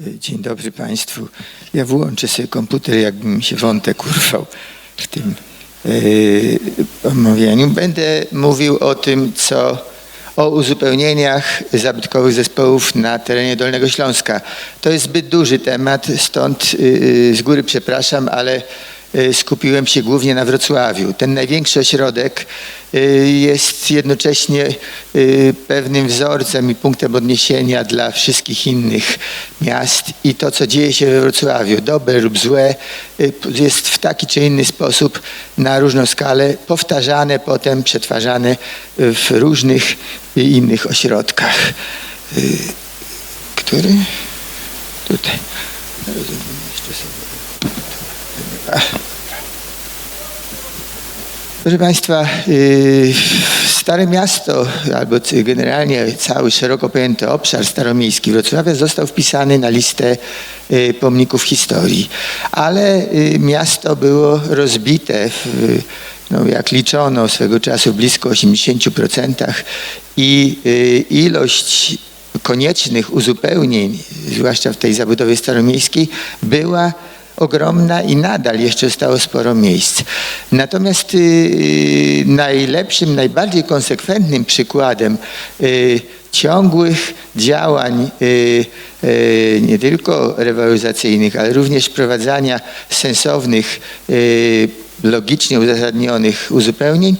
Dzień dobry Państwu. Ja włączę sobie komputer, jakby mi się wątek urwał w tym yy, omawianiu. Będę mówił o tym, co o uzupełnieniach zabytkowych zespołów na terenie Dolnego Śląska. To jest zbyt duży temat, stąd yy, z góry przepraszam, ale skupiłem się głównie na Wrocławiu. Ten największy ośrodek y, jest jednocześnie y, pewnym wzorcem i punktem odniesienia dla wszystkich innych miast i to, co dzieje się we Wrocławiu, dobre lub złe, y, jest w taki czy inny sposób na różną skalę powtarzane, potem przetwarzane w różnych innych ośrodkach. Y, Który? Tutaj. Rozumiem, jeszcze sobie. Proszę Państwa, yy, Stare Miasto, albo generalnie cały szeroko pojęty obszar staromiejski Wrocławia został wpisany na listę yy, pomników historii. Ale yy, miasto było rozbite, w, no, jak liczono swego czasu, blisko 80% i ilość koniecznych uzupełnień, zwłaszcza w tej zabudowie staromiejskiej, była ogromna i nadal jeszcze zostało sporo miejsc. Natomiast y, najlepszym, najbardziej konsekwentnym przykładem y, ciągłych działań y, nie tylko rewaloryzacyjnych, ale również wprowadzania sensownych logicznie uzasadnionych uzupełnień.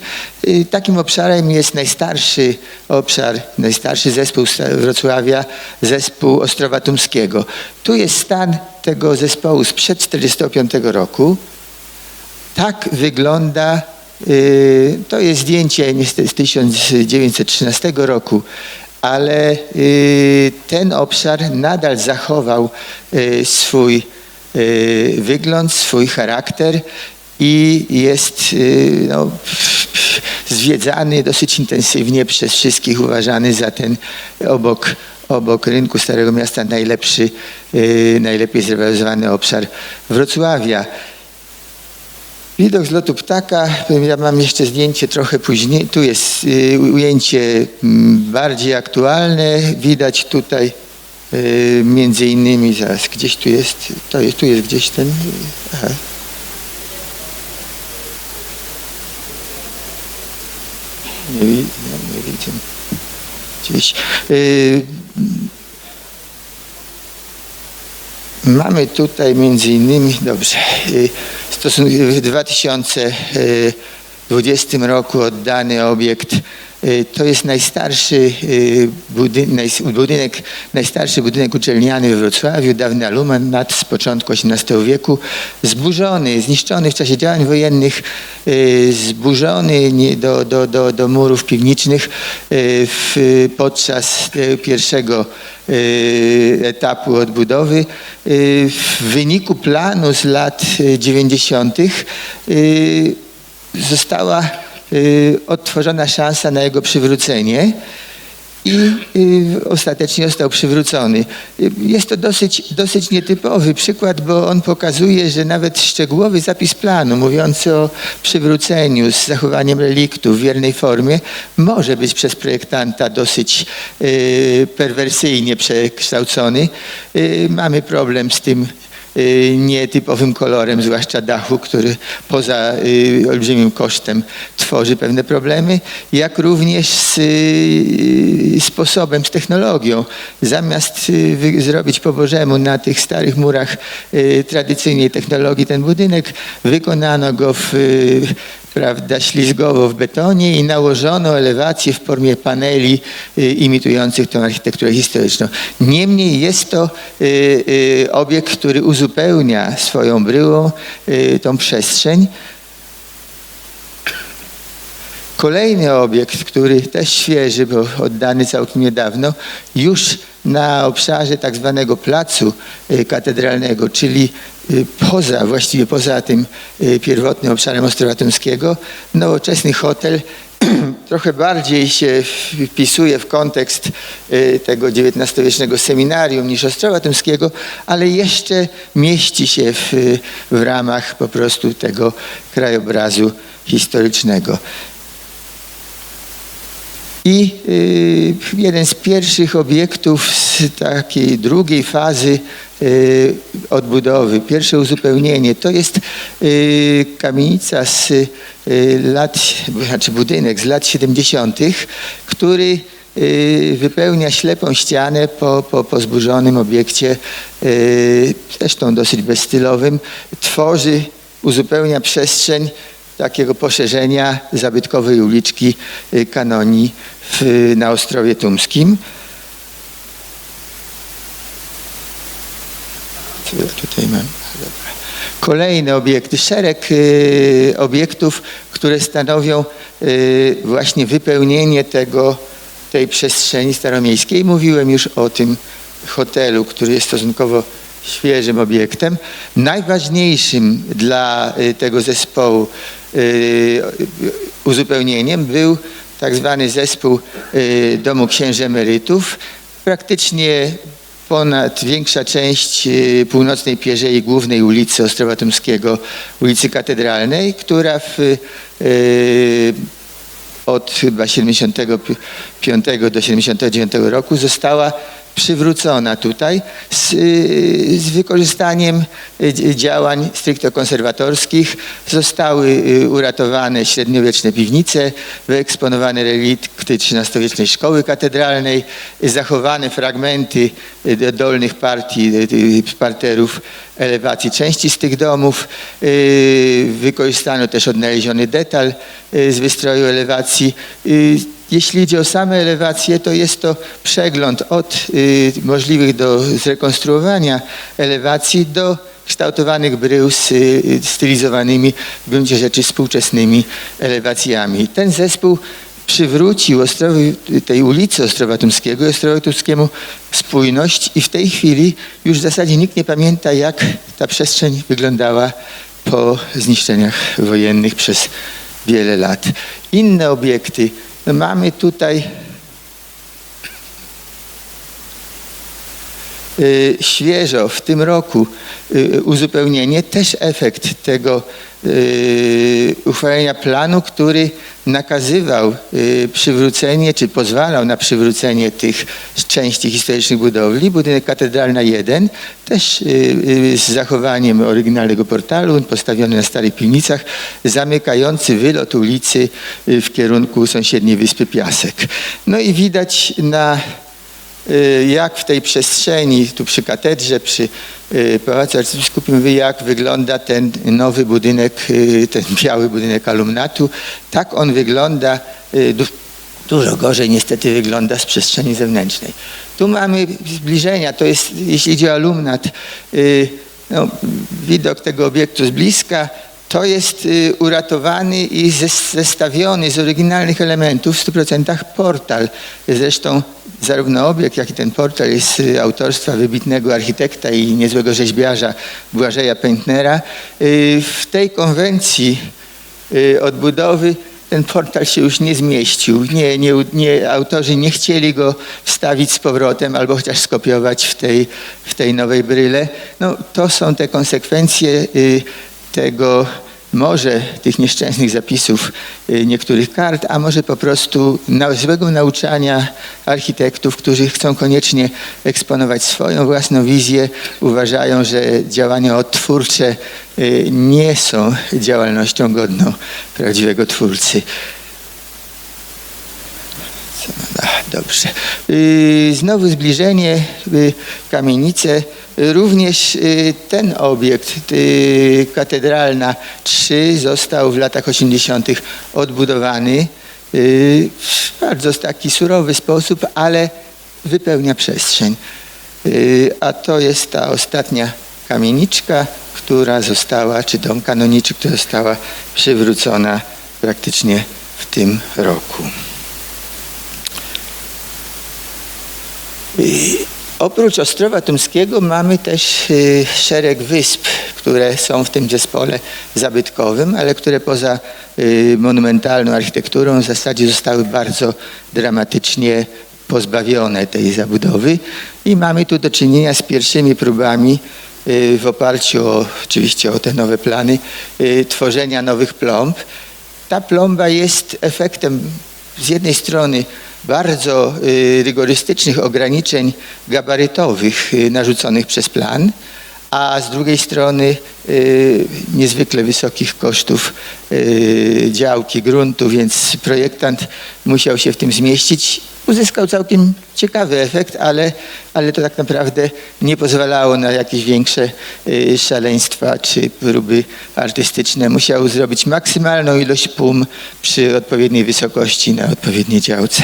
Y, Takim obszarem jest najstarszy obszar, najstarszy zespół Wrocławia, zespół Ostrowa Tumskiego. Tu jest stan tego zespołu sprzed 1945 roku. Tak wygląda, y, to jest zdjęcie niestety z 1913 roku, ale y, ten obszar nadal zachował swój wygląd, swój charakter i jest y, no, zwiedzany dosyć intensywnie przez wszystkich, uważany za ten obok, obok rynku Starego Miasta najlepszy, y, najlepiej zrewalizowany obszar Wrocławia. Widok z lotu ptaka, ja mam jeszcze zdjęcie trochę później, tu jest y, ujęcie mm, bardziej aktualne, widać tutaj między innymi, zaraz gdzieś tu jest, to jest, tu jest gdzieś ten, aha. Nie, nie, nie widzę. Gdzieś. Y, Mamy tutaj między innymi, dobrze, y, stosun- w 2020 roku oddany obiekt. Y, To jest najstarszy y, budynek, najstarszy budynek uczelniany we Wrocławiu, dawny aluminat z początku XVIII wieku, zburzony, zniszczony w czasie działań wojennych, y, zburzony do, do, do, do murów piwniczych w, podczas pierwszego etapu odbudowy. W wyniku planu z lat y, 90. y, została odtworzona szansa na jego przywrócenie i y, ostatecznie został przywrócony. Y, Jest to dosyć, dosyć nietypowy przykład, bo on pokazuje, że nawet szczegółowy zapis planu mówiący o przywróceniu z zachowaniem reliktów w wiernej formie może być przez projektanta dosyć y, perwersyjnie przekształcony. Y, Mamy problem z tym y, nietypowym kolorem, zwłaszcza dachu, który poza y, olbrzymim kosztem tworzy pewne problemy, jak również z y, sposobem, z technologią. Zamiast y, zrobić po Bożemu na tych starych murach y, tradycyjnej technologii ten budynek, wykonano go w y, prawda, ślizgowo w betonie i nałożono elewację w formie paneli y, imitujących tę architekturę historyczną. Niemniej jest to y, y, obiekt, który uzupełnia swoją bryłą tą przestrzeń. Kolejny obiekt, który też świeży, bo oddany całkiem niedawno, już na obszarze tak zwanego placu katedralnego, czyli poza, właściwie poza tym y, pierwotnym obszarem Ostrowa Tumskiego, nowoczesny hotel trochę bardziej się wpisuje w kontekst y, tego XIX-wiecznego seminarium niż Ostrowa Tumskiego, ale jeszcze mieści się w, w ramach po prostu tego krajobrazu historycznego. I y, jeden z pierwszych obiektów z takiej drugiej fazy y, odbudowy, pierwsze uzupełnienie, to jest y, kamienica z lat, znaczy budynek z lat 70., który wypełnia ślepą ścianę po, po, po zburzonym obiekcie, zresztą dosyć bezstylowym, tworzy, uzupełnia przestrzeń takiego poszerzenia zabytkowej uliczki Kanonii w, na Ostrowie Tumskim. Co ja tutaj mam? Kolejne obiekty, szereg y, obiektów, które stanowią y, właśnie wypełnienie tego, tej przestrzeni staromiejskiej. Mówiłem już o tym hotelu, który jest stosunkowo świeżym obiektem. Najważniejszym dla y, tego zespołu y, uzupełnieniem był tak zwany zespół y, Domu Księży Emerytów. Praktycznie ponad większa część y, północnej pierzei głównej ulicy Ostrowa Tumskiego, ulicy Katedralnej, która w, y, od chyba 75 do 79 roku została przywrócona tutaj z, y, z wykorzystaniem y, działań stricte konserwatorskich. Zostały y, uratowane średniowieczne piwnice, wyeksponowane relikty XIII-wiecznej szkoły katedralnej, zachowane fragmenty dolnych partii parterów elewacji części z tych domów. Wykorzystano też odnaleziony detal z wystroju elewacji. Y, jeśli idzie o same elewacje, to jest to przegląd od y, możliwych do zrekonstruowania elewacji do kształtowanych brył z y, stylizowanymi w gruncie rzeczy współczesnymi elewacjami. Ten zespół przywrócił Ostrowi, tej ulicy Ostrowa Tumskiego i Ostrowa Tumskiemu spójność i w tej chwili już w zasadzie nikt nie pamięta, jak ta przestrzeń wyglądała po zniszczeniach wojennych przez wiele lat. Inne obiekty, mamy tutaj świeżo w tym roku y, uzupełnienie, też efekt tego y, uchwalenia planu, który nakazywał y, przywrócenie, czy pozwalał na przywrócenie tych części historycznych budowli. Budynek katedralna 1, też y, y, z zachowaniem oryginalnego portalu, postawiony na starych piwnicach, zamykający wylot ulicy y, w kierunku sąsiedniej wyspy Piasek. No i widać na y, jak w tej przestrzeni, tu przy katedrze, przy y, Pałacu Arcybiskupim, jak wygląda ten nowy budynek, y, ten biały budynek alumnatu. Tak on wygląda, y, du- dużo gorzej niestety wygląda z przestrzeni zewnętrznej. Tu mamy zbliżenia, to jest, jeśli idzie o alumnat, y, no, widok tego obiektu z bliska, to jest y, uratowany i zes- zestawiony z oryginalnych elementów w 100% portal. Zresztą zarówno obiekt, jak i ten portal jest y, autorstwa wybitnego architekta i niezłego rzeźbiarza Błażeja Pętnera. Y, W tej konwencji odbudowy ten portal się już nie zmieścił. Nie, nie, nie, autorzy nie chcieli go wstawić z powrotem albo chociaż skopiować w tej, w tej nowej bryle. No, to są te konsekwencje tego może tych nieszczęsnych zapisów y, niektórych kart, a może po prostu złego nauczania architektów, którzy chcą koniecznie eksponować swoją własną wizję, uważają, że działania odtwórcze y, nie są działalnością godną prawdziwego twórcy. Dobrze. Y, Znowu zbliżenie, y, kamienice. Również y, ten obiekt, katedralna 3, został w latach 80. odbudowany w bardzo taki surowy sposób, ale wypełnia przestrzeń. A to jest ta ostatnia kamieniczka, która została, czy dom kanoniczy, która została przywrócona praktycznie w tym roku. Oprócz Ostrowa Tumskiego mamy też y, szereg wysp, które są w tym zespole zabytkowym, ale które poza y, monumentalną architekturą w zasadzie zostały bardzo dramatycznie pozbawione tej zabudowy i mamy tu do czynienia z pierwszymi próbami y, w oparciu o, oczywiście o te nowe plany tworzenia nowych plomb. Ta plomba jest efektem z jednej strony bardzo y, rygorystycznych ograniczeń gabarytowych y, narzuconych przez plan, a z drugiej strony y, niezwykle wysokich kosztów y, działki, gruntu, więc projektant musiał się w tym zmieścić. Uzyskał całkiem ciekawy efekt, ale, ale to tak naprawdę nie pozwalało na jakieś większe y, szaleństwa czy próby artystyczne. Musiał zrobić maksymalną ilość pum przy odpowiedniej wysokości na odpowiedniej działce.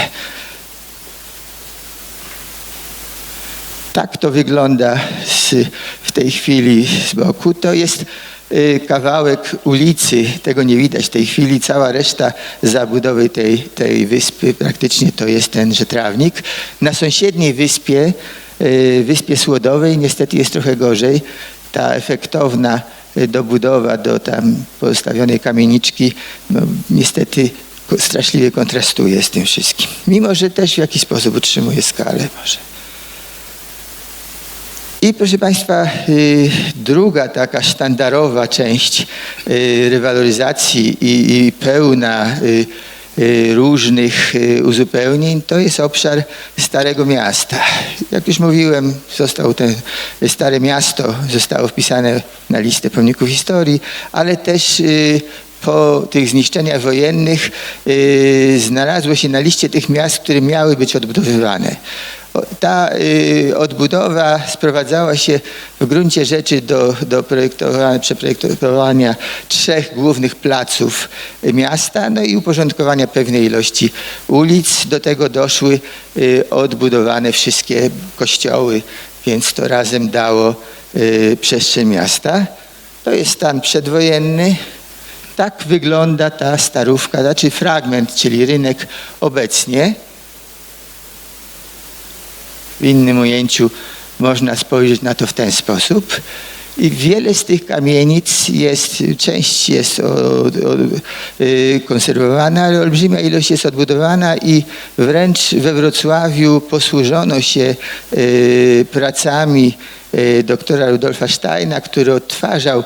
Tak to wygląda z, w tej chwili z boku. To jest y, kawałek ulicy, tego nie widać w tej chwili. Cała reszta zabudowy tej, tej wyspy praktycznie to jest tenże trawnik. Na sąsiedniej wyspie, y, wyspie Słodowej, niestety jest trochę gorzej. Ta efektowna y, dobudowa do tam postawionej kamieniczki, no, niestety straszliwie kontrastuje z tym wszystkim. Mimo, że też w jakiś sposób utrzymuje skalę może. I proszę Państwa, y, druga taka sztandarowa część y, rewaloryzacji i, pełna y, różnych uzupełnień to jest obszar Starego Miasta. Jak już mówiłem, został ten Stare Miasto, zostało wpisane na listę pomników historii, ale też po tych zniszczeniach wojennych znalazło się na liście tych miast, które miały być odbudowywane. Ta y, odbudowa sprowadzała się w gruncie rzeczy do, do projektowania, przeprojektowania trzech głównych placów miasta, no i uporządkowania pewnej ilości ulic. Do tego doszły y, odbudowane wszystkie kościoły, więc to razem dało y, przestrzeń miasta. To jest stan przedwojenny. Tak wygląda ta starówka, znaczy fragment, czyli rynek obecnie. W innym ujęciu można spojrzeć na to w ten sposób. I wiele z tych kamienic jest, część jest o, o, y, konserwowana, ale olbrzymia ilość jest odbudowana i wręcz we Wrocławiu posłużono się y, pracami y, doktora Rudolfa Steina, który odtwarzał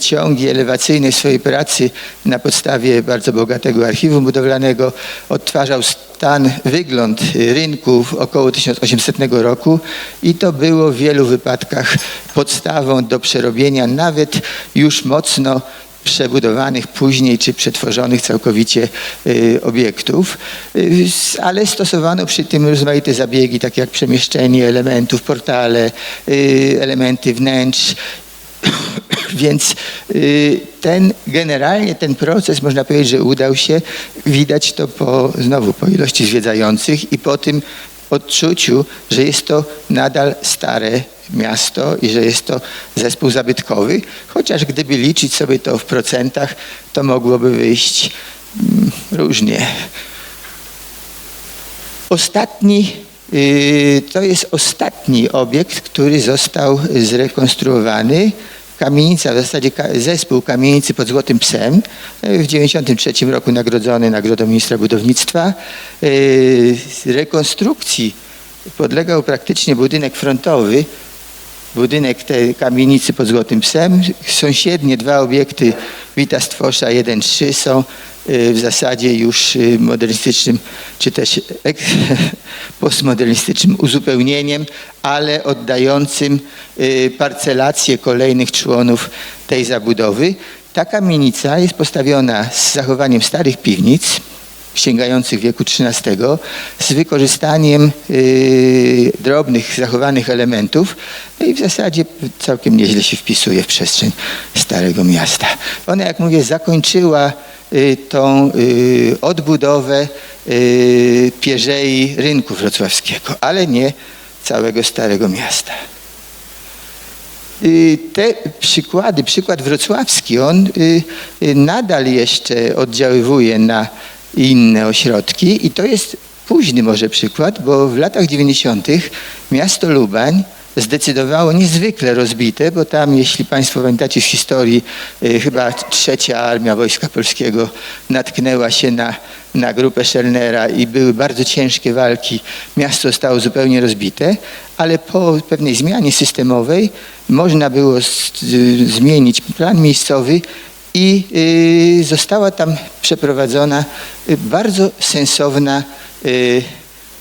ciągi elewacyjne swojej pracy na podstawie bardzo bogatego archiwum budowlanego, odtwarzał stan, wygląd y, rynku w około 1800 roku i to było w wielu wypadkach podstawą do przerobienia nawet już mocno przebudowanych później czy przetworzonych całkowicie y, obiektów, s- ale stosowano przy tym rozmaite zabiegi, takie jak przemieszczenie elementów, portale, elementy wnętrz więc y, ten, generalnie ten proces, można powiedzieć, że udał się. Widać to po, znowu po ilości zwiedzających i po tym odczuciu, że jest to nadal stare miasto i że jest to zespół zabytkowy, chociaż gdyby liczyć sobie to w procentach, to mogłoby wyjść mm, różnie. Ostatni, y, to jest ostatni obiekt, który został zrekonstruowany. Kamienica, w zasadzie zespół kamienicy pod Złotym Psem, y, w 1993 roku nagrodzony Nagrodą Ministra Budownictwa. Z rekonstrukcji podlegał praktycznie budynek frontowy, budynek tej kamienicy pod Złotym Psem. Sąsiednie dwa obiekty Wita Stwosza 1-3 są w zasadzie już y, modernistycznym, czy też postmodernistycznym uzupełnieniem, ale oddającym y, parcelację kolejnych członów tej zabudowy. Ta kamienica jest postawiona z zachowaniem starych piwnic, sięgających wieku XIII z wykorzystaniem y, drobnych, zachowanych elementów no i w zasadzie całkiem nieźle się wpisuje w przestrzeń Starego Miasta. Ona, jak mówię, zakończyła y, tą y, odbudowę y, pierzei rynku wrocławskiego, ale nie całego Starego Miasta. Y, Te przykłady, przykład wrocławski, on y, y, nadal jeszcze oddziaływuje na inne ośrodki i to jest późny może przykład, bo w latach 90. miasto Lubań zdecydowało niezwykle rozbite, bo tam, jeśli Państwo pamiętacie z historii, y, chyba trzecia armia Wojska Polskiego natknęła się na, na grupę Schellnera i były bardzo ciężkie walki. Miasto zostało zupełnie rozbite, ale po pewnej zmianie systemowej można było zmienić plan miejscowy i y, została tam przeprowadzona y, bardzo sensowna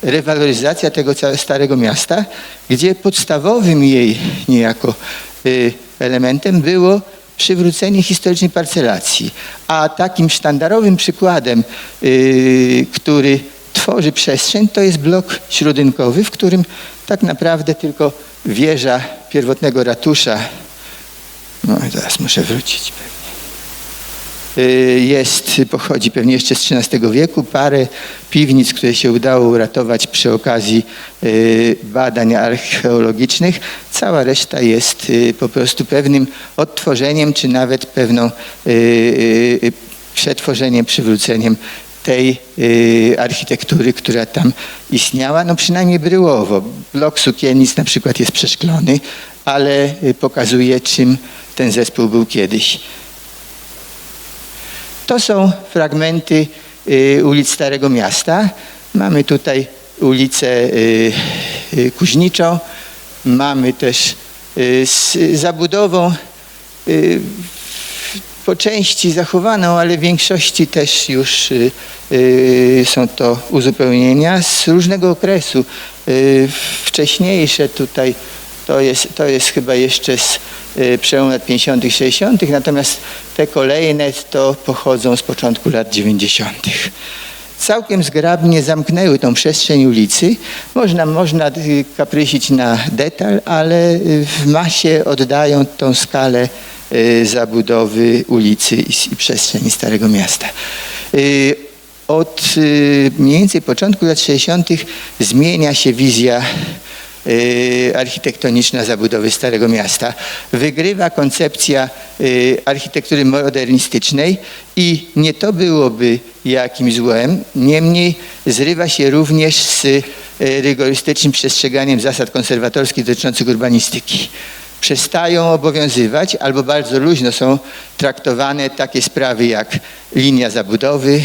rewaloryzacja tego Starego Miasta, gdzie podstawowym jej niejako y, elementem było przywrócenie historycznej parcelacji. A takim sztandarowym przykładem, y, który tworzy przestrzeń, to jest blok śródynkowy, w którym tak naprawdę tylko wieża pierwotnego ratusza, no i teraz muszę wrócić Jest, pochodzi pewnie jeszcze z XIII wieku, parę piwnic, które się udało uratować przy okazji y, badań archeologicznych. Cała reszta jest y, po prostu pewnym odtworzeniem, czy nawet pewną y, y, przetworzeniem, przywróceniem tej y, architektury, która tam istniała, no przynajmniej bryłowo. Blok sukiennic na przykład jest przeszklony, ale y, pokazuje, czym ten zespół był kiedyś. To są fragmenty y, ulic Starego Miasta. Mamy tutaj ulicę y, y, Kuźniczą, mamy też z zabudową po części zachowaną, ale w większości też już są to uzupełnienia z różnego okresu. Wcześniejsze tutaj to jest, to jest chyba jeszcze z y, przełomu lat 50., 60., natomiast te kolejne to pochodzą z początku lat 90. Całkiem zgrabnie zamknęły tą przestrzeń ulicy. Można, można y, kaprysić na detal, ale y, w masie oddają tą skalę zabudowy ulicy i, przestrzeni Starego Miasta. Od mniej więcej początku lat 60. zmienia się wizja architektoniczna zabudowy Starego Miasta. Wygrywa koncepcja y, architektury modernistycznej i nie to byłoby jakimś złem, niemniej zrywa się również z y, rygorystycznym przestrzeganiem zasad konserwatorskich dotyczących urbanistyki. Przestają obowiązywać albo bardzo luźno są traktowane takie sprawy jak linia zabudowy,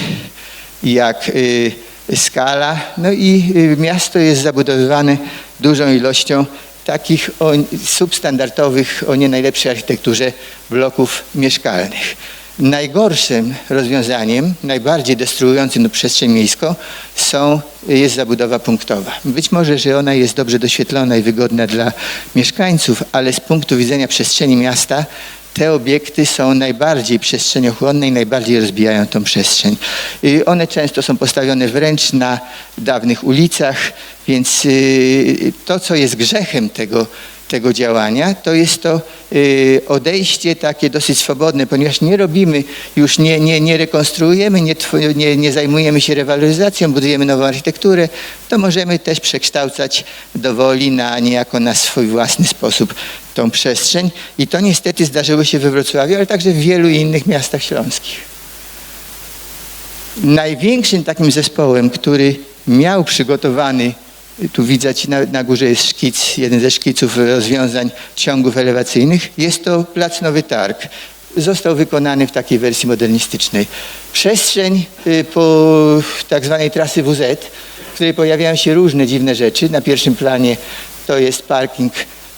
jak y, skala. No i y, miasto jest zabudowywane dużą ilością takich o, substandardowych, o nie najlepszej architekturze bloków mieszkalnych. Najgorszym rozwiązaniem, najbardziej destruującym przestrzeń miejską są, jest zabudowa punktowa. Być może, że ona jest dobrze doświetlona i wygodna dla mieszkańców, ale z punktu widzenia przestrzeni miasta te obiekty są najbardziej przestrzeniochłonne i najbardziej rozbijają tą przestrzeń. One często są postawione wręcz na dawnych ulicach, więc y, to, co jest grzechem tego, tego działania, to jest to y, odejście takie dosyć swobodne, ponieważ nie robimy, już nie, nie, nie rekonstruujemy, nie, nie, nie zajmujemy się rewaloryzacją, budujemy nową architekturę, to możemy też przekształcać dowoli na niejako na swój własny sposób tą przestrzeń. I to niestety zdarzyło się we Wrocławiu, ale także w wielu innych miastach śląskich. Największym takim zespołem, który miał przygotowany, tu widać na, na górze jest szkic, jeden ze szkiców rozwiązań ciągów elewacyjnych, jest to Plac Nowy Targ. Został wykonany w takiej wersji modernistycznej. Przestrzeń y, po tak zwanej trasy WZ, w której pojawiają się różne dziwne rzeczy. Na pierwszym planie to jest parking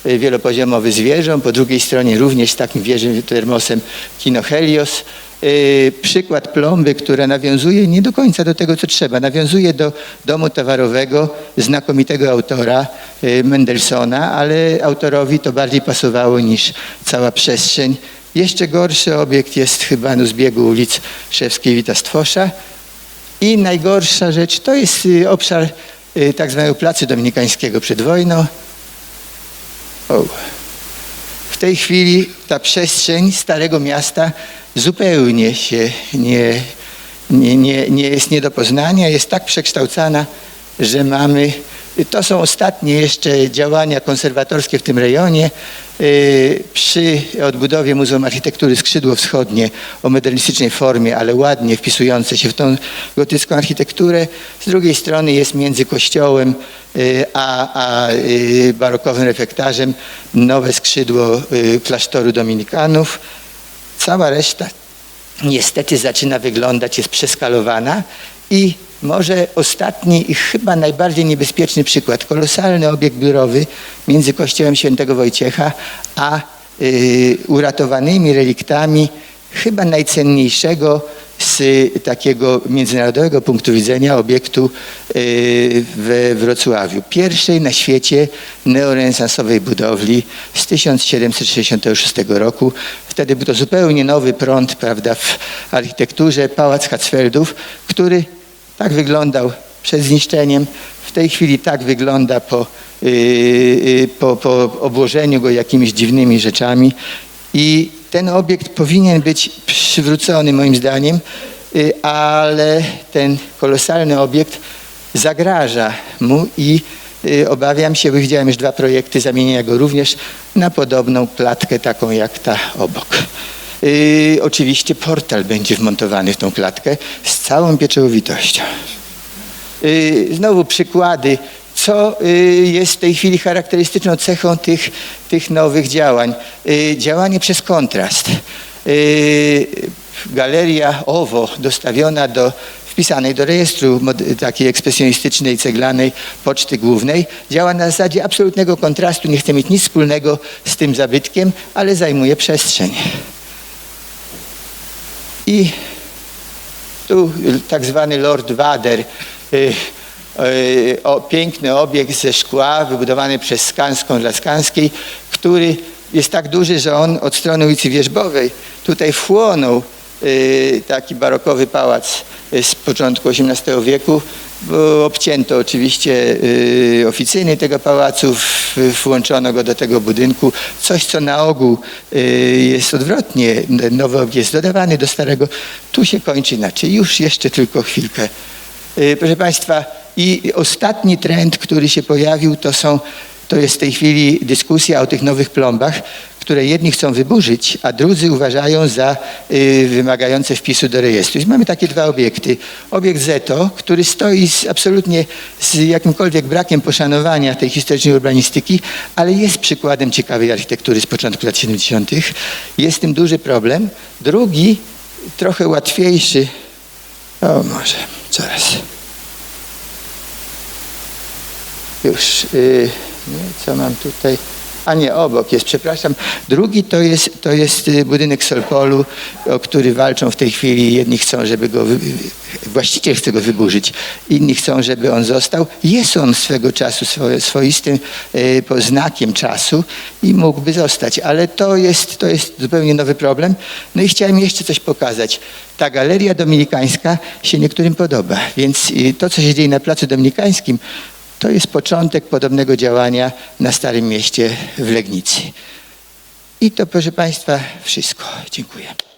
y, wielopoziomowy z wieżą, po drugiej stronie również z takim wieżym termosem Kino Helios. Y, Przykład plomby, która nawiązuje nie do końca do tego, co trzeba. Nawiązuje do domu towarowego znakomitego autora y, Mendelssohna, ale autorowi to bardziej pasowało niż cała przestrzeń. Jeszcze gorszy obiekt jest chyba no, z biegu ulic Szewskiej Wita-Stwosza. I najgorsza rzecz to jest y, obszar tak zwanego Placu Dominikańskiego przed wojną. O. W tej chwili ta przestrzeń Starego Miasta zupełnie się nie, nie, nie, nie jest nie do poznania, jest tak przekształcana, że mamy, to są ostatnie jeszcze działania konserwatorskie w tym rejonie. Yy, Przy odbudowie Muzeum Architektury Skrzydło Wschodnie o modernistycznej formie, ale ładnie wpisujące się w tą gotycką architekturę. Z drugiej strony jest między kościołem yy, a, a yy, barokowym refektarzem nowe skrzydło klasztoru dominikanów. Cała reszta niestety zaczyna wyglądać, jest przeskalowana i może ostatni i chyba najbardziej niebezpieczny przykład. Kolosalny obiekt biurowy między kościołem świętego Wojciecha a y, uratowanymi reliktami chyba najcenniejszego z takiego międzynarodowego punktu widzenia obiektu y, we Wrocławiu. Pierwszej na świecie neorenesansowej budowli z 1766 roku. Wtedy był to zupełnie nowy prąd prawda, w architekturze, Pałac Hatzfeldów, który tak wyglądał przed zniszczeniem. W tej chwili tak wygląda po, yy, yy, po, po obłożeniu go jakimiś dziwnymi rzeczami. I ten obiekt powinien być przywrócony moim zdaniem, yy, ale ten kolosalny obiekt zagraża mu i yy, obawiam się, bo widziałem już dwa projekty zamienienia go również na podobną klatkę, taką jak ta obok. Yy, oczywiście portal będzie wmontowany w tą klatkę z całą pieczołowitością. Y, Znowu przykłady, co y, jest w tej chwili charakterystyczną cechą tych, tych nowych działań. Y, Działanie przez kontrast. Y, Galeria OWO dostawiona do wpisanej do rejestru takiej ekspresjonistycznej, ceglanej poczty głównej działa na zasadzie absolutnego kontrastu, nie chce mieć nic wspólnego z tym zabytkiem, ale zajmuje przestrzeń. I tu tak zwany Lord Wader, o, piękny obiekt ze szkła wybudowany przez Skanską dla Skanskiej, który jest tak duży, że on od strony ulicy Wierzbowej tutaj wchłonął y, taki barokowy pałac y, z początku XVIII wieku. Obcięto oczywiście oficyny tego pałacu, włączono go do tego budynku. Coś, co na ogół jest odwrotnie. Nowy obiekt jest dodawany do starego. Tu się kończy inaczej. Już jeszcze tylko chwilkę. Proszę Państwa, i ostatni trend, który się pojawił, to są, to jest w tej chwili dyskusja o tych nowych plombach, które jedni chcą wyburzyć, a drudzy uważają za y, wymagające wpisu do rejestru. I mamy takie dwa obiekty. Obiekt Zeto, który stoi z, absolutnie z jakimkolwiek brakiem poszanowania tej historycznej urbanistyki, ale jest przykładem ciekawej architektury z początku lat 70. Jest z tym duży problem. Drugi, trochę łatwiejszy, o może, zaraz. Już, yy, nie, co mam tutaj? A nie, obok jest, przepraszam. Drugi to jest, to jest y, budynek Solpolu, o który walczą w tej chwili. Jedni chcą, żeby go, wy... właściciel chce go wyburzyć, inni chcą, żeby on został. Jest on swego czasu swoistym y, po- znakiem czasu i mógłby zostać, ale to jest, to jest zupełnie nowy problem. No i chciałem jeszcze coś pokazać. Ta galeria dominikańska się niektórym podoba, więc y, to, co się dzieje na Placu Dominikańskim, to jest początek podobnego działania na Starym Mieście w Legnicy. I to, proszę Państwa, wszystko. Dziękuję.